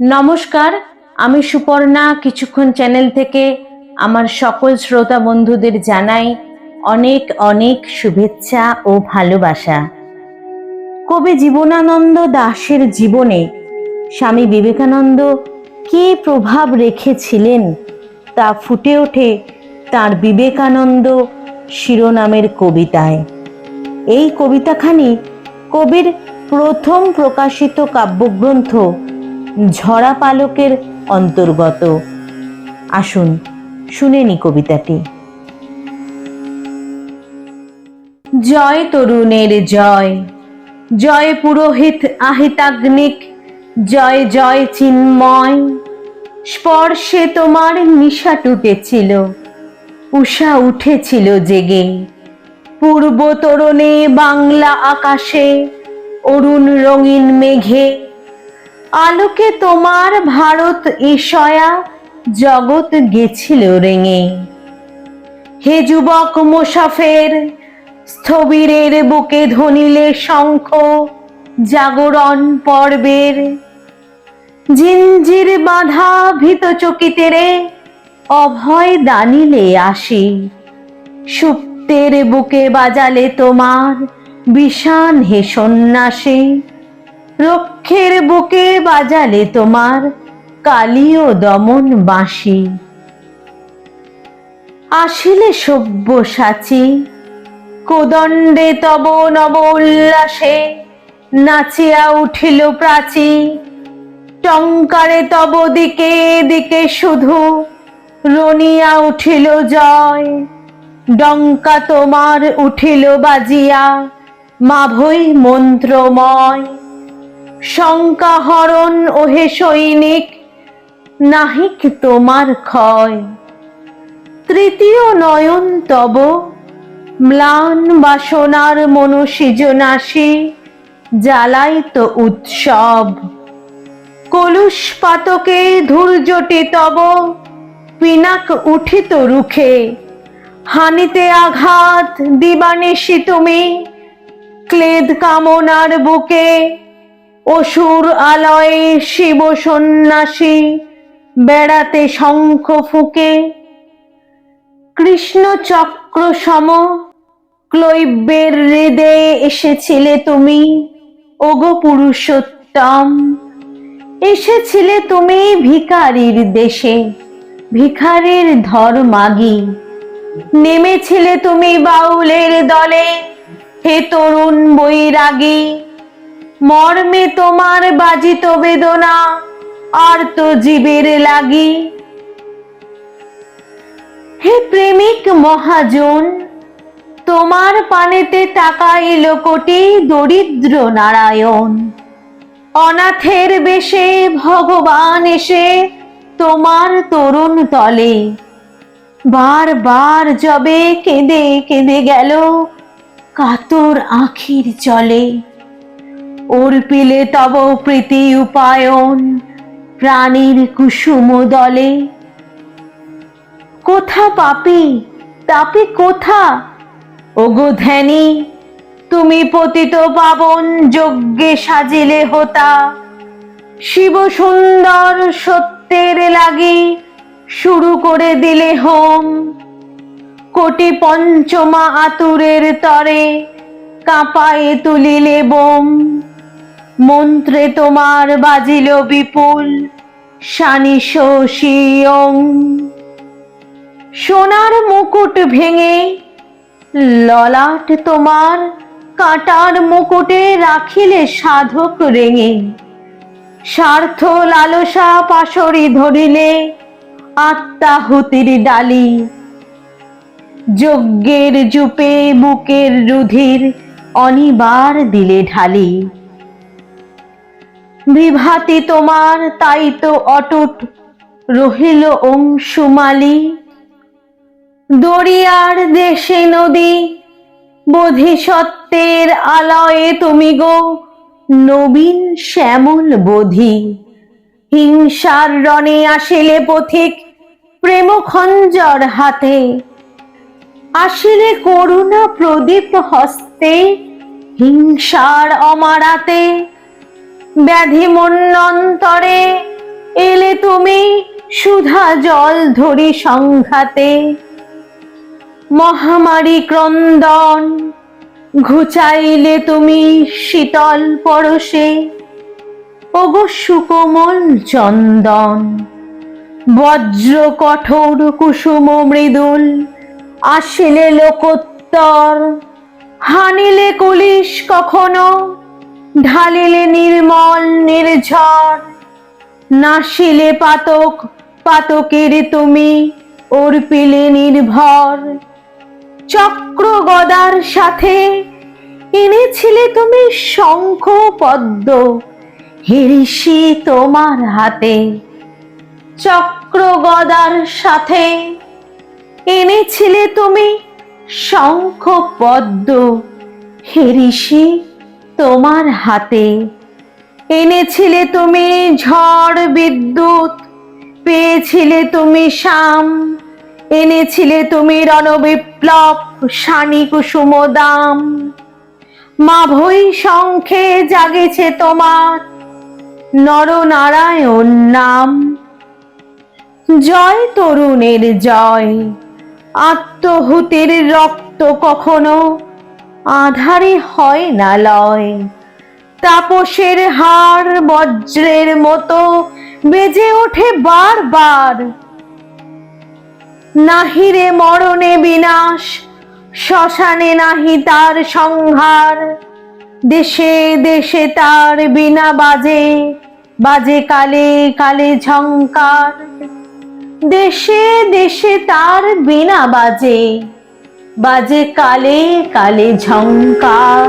নমস্কার, আমি সুপর্ণা। কিছুক্ষণ চ্যানেল থেকে আমার সকল শ্রোতা বন্ধুদের জানাই অনেক অনেক শুভেচ্ছা ও ভালোবাসা। কবি জীবনানন্দ দাশের জীবনে স্বামী বিবেকানন্দ কী প্রভাব রেখেছিলেন তা ফুটে ওঠে তার বিবেকানন্দ শিরোনামের কবিতায়। এই কবিতাখানি কবির প্রথম প্রকাশিত কাব্যগ্রন্থ ঝরা পালকের অন্তর্গত। আসুন, শুনে নি কবিতাটি। জয় তরুণের জয় জয় পুরোহিত আহিতাগ্নিক, জয় জয় চিন্ময়। স্পর্শে তোমার নিশা টুটেছিল, উষা উঠেছিল জেগে। পূর্ব তরণে বাংলা আকাশে, অরুণ রঙিন মেঘে আলোকে তোমার ভারত ঈশয়া জগৎ গেছিল রেঙে। হে যুবক মোসাফের স্থবিরের বুকে ধনিলে শঙ্খ, জাগরণ পর্বের। জিঞ্জির বাঁধা ভীত চকিতেরে অভয় দানিলে আসি। সুপ্তের বুকে বাজালে তোমার বিষান হে সন্ন্যাসী। রক্ষের বুকে বাজালে তোমার কালীয় দমন বাঁশি। আসিলে সভ্য সাচি কোদণ্ডে তব নব উল্লাসে নাচিয়া উঠিল প্রাচী। টঙ্কারে তব দিকে দিকে শুধু রনিয়া উঠিল জয়। ডঙ্কা তোমার উঠিল বাজিয়া মাভৈ মন্ত্রময়। শঙ্কা হরণ ওহে সৈনিক, নাহিক তোমার ক্ষয়। তৃতীয় নয়ন তব, ম্লান বাসনার মনসৃজনাসী জ্বালাই তো উৎসব। কলুষ পাতকে ধূর্যটি তব, পিনাক উঠিত রুখে। হানিতে আঘাত দিবানিশি তুমি, ক্লেদ কামনার বুকে অসুর আলয়ে শিব সন্ন্যাসী, বেড়াতে শঙ্খ ফুকে। কৃষ্ণ চক্র সম, ক্লৈব্যের হৃদে এসেছিলে তুমি, ওগো পুরুষোত্তম। এসেছিলে তুমি ভিখারির দেশে, ভিখারির ধর্মাগী নেমেছিলে তুমি বাউলের দলে, হে তরুণ বৈরাগী। মর্মে তোমার বাজিত বেদনা, আর তো জীবের লাগি। হে প্রেমিক মহাজন, তোমার পানেতে টাকা এলো কোটি দরিদ্র নারায়ণ। অনাথের বেশে ভগবান এসে তোমার তরুণ তলে। বারবার জবে কেঁদে কেঁদে গেল কাতর আখির চলে। অর্পিলে তব প্রীতি উপায়ন, প্রাণীর কুসুম দলে। কোথা পাপি, তাপি কোথা? ওগো ধ্যানী, তুমি পতিত পাবন যজ্ঞে সাজিলে হোতা। শিব সুন্দর সত্যের লাগি শুরু করে দিলে হোম। কোটি পঞ্চমা আতুরের তরে কাঁপায়ে তুলিলে বোম। মন্ত্রে তোমার বাজিল বিপুল শানিশ শিয়ং সোনার মুকুট ভেঙে ললাট তোমার, কাটার মুকুটে রাখিলে সাধক রেঙে। স্বার্থ লালসা পাশরি ধরিলে আত্মাহুতির ডালি। যজ্ঞের জুপে বুকের রুধির অনিবার দিলে ঢালি। বিভাতি তোমার, তাই তো অটুট। রহিল অংশুমালি দরিয়ার দেশে নদী, বোধিসত্ত্বের আলয়ে তুমি গো, নবীন শ্যামল বোধি। হিংসার রণে আসিলে পথিক প্রেম খঞ্জর হাতে, আসিলে করুণা প্রদীপ হস্তে, হিংসার অমারাতে ব্যাধি মন্যন্তরে এলে তুমি সুধা জল ধরি সংঘাতে। মহামারী ক্রন্দন, ঘুচাইলে তুমি শীতল পরশে। ওগো সুকোমল চন্দন, বজ্র কঠোর কুসুম মৃদুল, আসিলে লোকোত্তর, হানিলে কুলিশ কখনো ঢালিলে নির্মল, নির্ঝর। নাসিলে পাতক, পাতকের তুমি অর্পিলে নির্ভর। চক্র গদার সাথে এনেছিলে তুমি শঙ্খ পদ্ম, হিরিষি তোমার হাতে। চক্র গদার সাথে এনেছিলে তুমি শঙ্খ পদ্ম, হিরিষি তোমার হাতে। এনেছিলে তুমি ঝড় বিদ্যুৎ, পেয়েছিলে তুমি শাম, এনেছিলে তুমি রণবিপ্লব শানি কুসুম দাম মাভৈ শঙ্খে জাগেছে তোমার, নরনারায়ণ নাম। জয় তরুণের জয়, আত্মহুতির রক্ত কখনো আধারে হয় না লয়। তাপসের হার বজ্রের মতো বেজে ওঠে বারবার। নাহিরে মরণে বিনাশ, শ্মশানে নাহি তার সংহার। দেশে দেশে তার বিনা বাজে বাজে কালে কালে ঝংকার। দেশে দেশে তার বিনা বাজে। বাজে কালে কালে ঝংকার